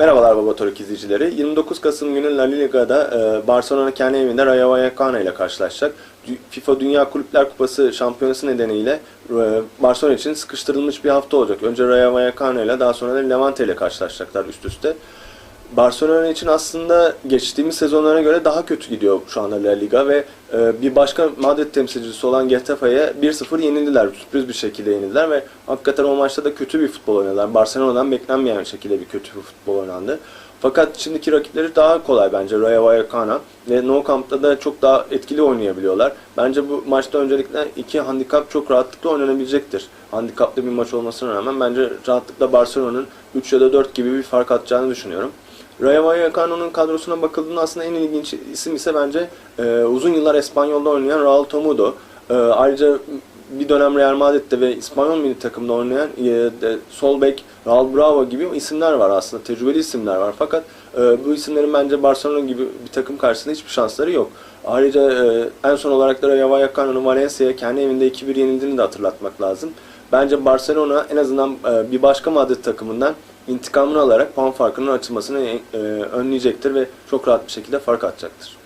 Merhabalar Baba izleyicileri. 29 Kasım günü La Liga'da e, Barcelona kendi evinde Rayo Vallecano ile karşılaşacak. FIFA Dünya Kulüpler Kupası şampiyonası nedeniyle e, Barcelona için sıkıştırılmış bir hafta olacak. Önce Rayo Vallecano ile daha sonra da Levante ile karşılaşacaklar üst üste. Barcelona için aslında geçtiğimiz sezonlara göre daha kötü gidiyor şu anda La Liga ve e, bir başka Madrid temsilcisi olan Getafe'ye 1-0 yenildiler. Sürpriz bir şekilde yenildiler ve hakikaten o maçta da kötü bir futbol oynadılar. Barcelona'dan beklenmeyen şekilde bir kötü bir futbol oynandı. Fakat şimdiki rakipleri daha kolay bence Rayo Vallecano ve Nou Camp'ta da çok daha etkili oynayabiliyorlar. Bence bu maçta öncelikle iki handikap çok rahatlıkla oynanabilecektir. Handikaplı bir maç olmasına rağmen bence rahatlıkla Barcelona'nın 3 ya da 4 gibi bir fark atacağını düşünüyorum. Rayo Vallecano'nun kadrosuna bakıldığında aslında en ilginç isim ise bence e, uzun yıllar İspanyol'da oynayan Raul Tomudo. E, ayrıca bir dönem Real Madrid'de ve İspanyol milli takımda oynayan e, de, sol bek Raul Bravo gibi isimler var aslında. Tecrübeli isimler var. Fakat e, bu isimlerin bence Barcelona gibi bir takım karşısında hiçbir şansları yok. Ayrıca e, en son olarak da Rayo Vallecano'nun Valencia'ya kendi evinde 2-1 yenildiğini de hatırlatmak lazım. Bence Barcelona en azından e, bir başka Madrid takımından intikamını alarak puan farkının açılmasını e, önleyecektir ve çok rahat bir şekilde fark atacaktır.